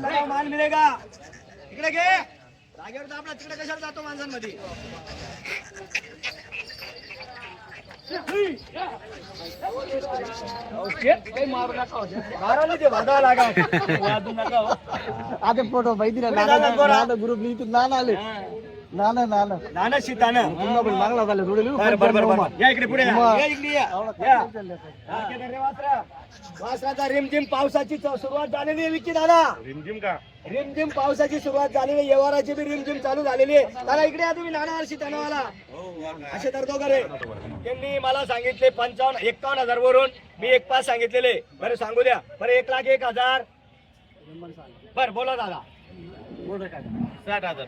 माणसाला मान मिळेगा. इकडे घे. जागेवर दाबला तिकडे कशाला जातो माणसांमध्ये? आता फोटो माहिती ना ग्रुप लिहितून नाना आले. नाना नाना नाना सीतानं पुन्हा पण मागला झाले थोडे बरं बरं बरं बरं. या इकडे पुढे या. मग. या इकडे या. या. राखेत रे वासरा. वासराचा रिमझिम पावसाची च- सुरुवात झालेली आहे विक्की दादा. रिमझिम का? रिमझिम पावसाची सुरुवात झालेली आहे. व्यवहाराची बी रिमझिम चालू झालेली आहे. दादा इकडे या तुम्ही नाना हर्षी त्यानावाला असे तर दोघं त्यांनी मला सांगितले पंचावन्न एकावन्न हजार वरून. मी एक पाच सांगितलेले. बरं सांगू द्या. बरं एक लाख एक हजार. बर बोला दादा. साठ हजार.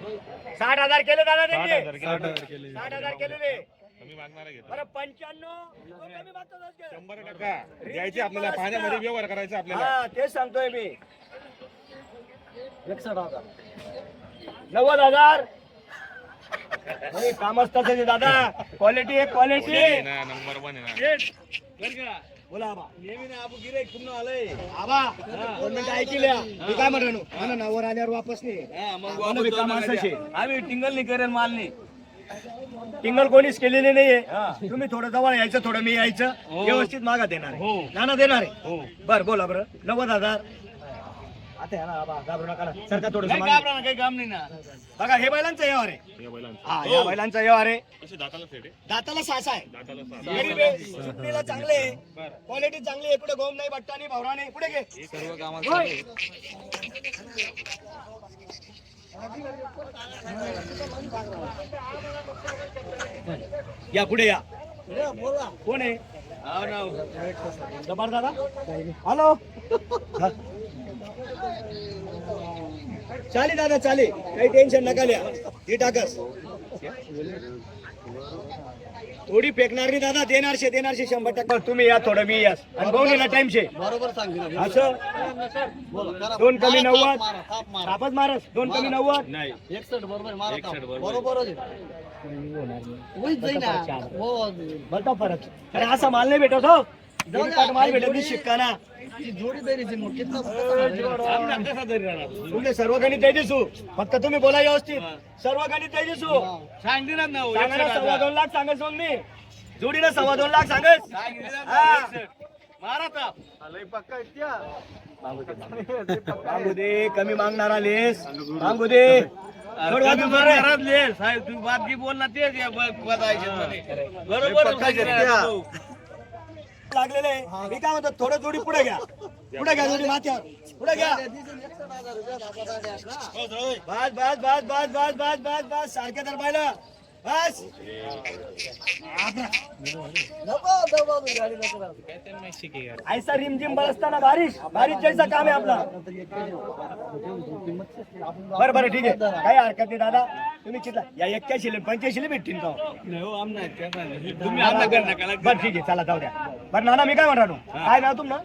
साठ हजार केले दादा साठ हजार त्यांनी केले. साठ हजार केलेले. कमी मागणारा घेतो बरं पंच्याण्णव. तो कमी मागतो आज के. शंभर टक्का. द्यायचे आपल्याला पाण्यामध्ये व्यवहार करायचा आपल्याला. हा तेच सांगतोय मी. हजार. नव्वद हजार. नाही, कामच तसंच आहे दादा. क्वालिटी आहे क्वालिटी ना नंबर वन आहे ना. बोला आबा. आबा दोन मिनिटं ऐकल्या मी काय म्हणतो म्हणा ना वर आल्यावर वापस नाही बी काम. आम्ही टिंगल नाही करेन माल नाही टिंगल कोणीच केलेली नाहीये. तुम्ही थोडं जवळ यायचं थोडं मी यायचं. व्यवस्थित मागा देणार आहे. नाना देणार आहे. बर बोला बरं. नव्वद हजार. आता या ना आबा, घाबरू नका ना. सरका थोडं काही काम नाही ना. बघा हे बैलांचा व्यवहार आहे. या बैलांचं. हा या बैलांचा व्यवहार आहे. कसे दाताला सेट आहे दाताला सासा आहे. दाताला. गरीब आहे, सुट्टीला चांगले आहे. क्वालिटी चांगली आहे. कुठे गोम नाही बट्टा नाही भावरा नाही. पुढे घे. सर्व. या पुढे या. कोण आहे? जबार दादा? हॅलो. चाली दादा चाली. काही टेन्शन नका लिया ती टाकस. थोडी फेकणार नाही दादा देणारशे देणारशे शंभर टक्का. तुम्ही या थोडं मी या. आणि भाऊनीला टाइम शे बरोबर सांगितलं असं? बोला, करा. दोन कमी नव्वद. थाप मारा, थाप मारा. तापच मारस. दोन कमी नव्वद. नाही. एकसष्ट बरोबर बरोबर. ना. हो. भलता फरक. अरे असा माल नाही भेटत हो. शिक्काना. जोडी दैरीची मोठी. सर्व गणित दे फक्त तुम्ही बोला व्यवस्थित. सर्व गणित दे दिसू सव्वा दोन लाख सांगायच मग मी. जोडीला सव्वा दोन लाख सांगायच. मारा मागू दे कमी मागणारा लेस. मागू दे साहेब तुम्ही बातमी बोलला तेच बरोबर लागलेलं आहे मी काय म्हणतो थोडं जोडी पुढे घ्या पुढे घ्या जोडी माथ्यावर पुढे घ्या बस बस बस बस बस बस बस बस सारखे तर पाहिलं ऐसा रिमझिम बरसताना बारिश बारिश जैसा काम आहे आपला. बरं बरं ठीक आहे. काही हरकत नाही दादा. तुम्ही चितला. या एक्क्याऐंशी पंच्याऐंशी भेटतील का बरं ठीक आहे चला जाऊ द्या. बरं नाना मी काय म्हणतो काय नाव तुम ना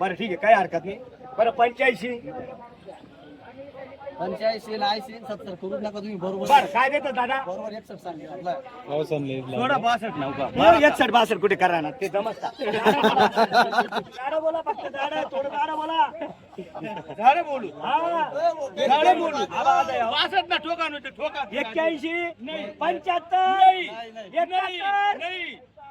बरं ठीक आहे काही हरकत नाही. बरं पंच्याऐंशी. पंच्याऐंशी ऐंशी सत्तर. करू नका तुम्ही बरोबर. बरं काय देतो दादा? बरोबर एकसष्ट सांगितलं थोडं बासष्ट नव्हता मग एकसठ बासष्ट कुठे करा ना ते जमसता. दादा बोला फक्त दादा थोडं दादा बोला. झाडे बोलू. हा. झाडे बोलू. आवाज आहे. पासष्ट ना ठोका ठोका. एक्क्याऐंशी पंच्याहत्तर एकाहत्तर नाही.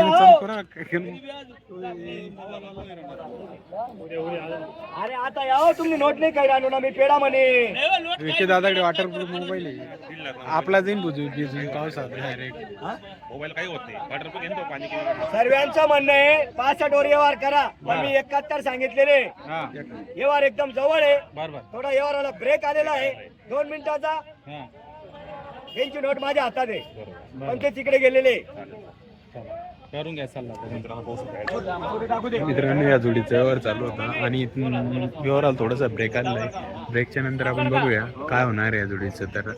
हो. अरे आता या हो तुम्ही नोट नाही काही आणू ना मी पेडा म्हणे. विखे दादाकडे वॉटरप्रूफ मोबाईल आहे. आपला जाईन बुजू भिजून पावसात डायरेक्ट मोबाईल काही होत नाही. वॉटर घेऊन तो पाणी सर्वांचं म्हणणं आहे पासष्ट वर व्यवहार करा. पण मी एकाहत्तर सांगितलेले. हा. व्यवहार एकदम जवळ आहे. बरोबर थोडा व्यवहाराला ब्रेक आलेला आहे. दोन मिनिटाचा. हा. त्यांची नोट माझ्या हातात आहे. पण ते तिकडे गेलेले. करून घ्या सल्ला. मित्रांनो या जोडीचा व्यवहार चालू होता आणि इथून व्यवहाराला थोडासा ब्रेक आलेला आहे ब्रेकच्या नंतर आपण बघूया काय होणार आहे या जोडीचं. तर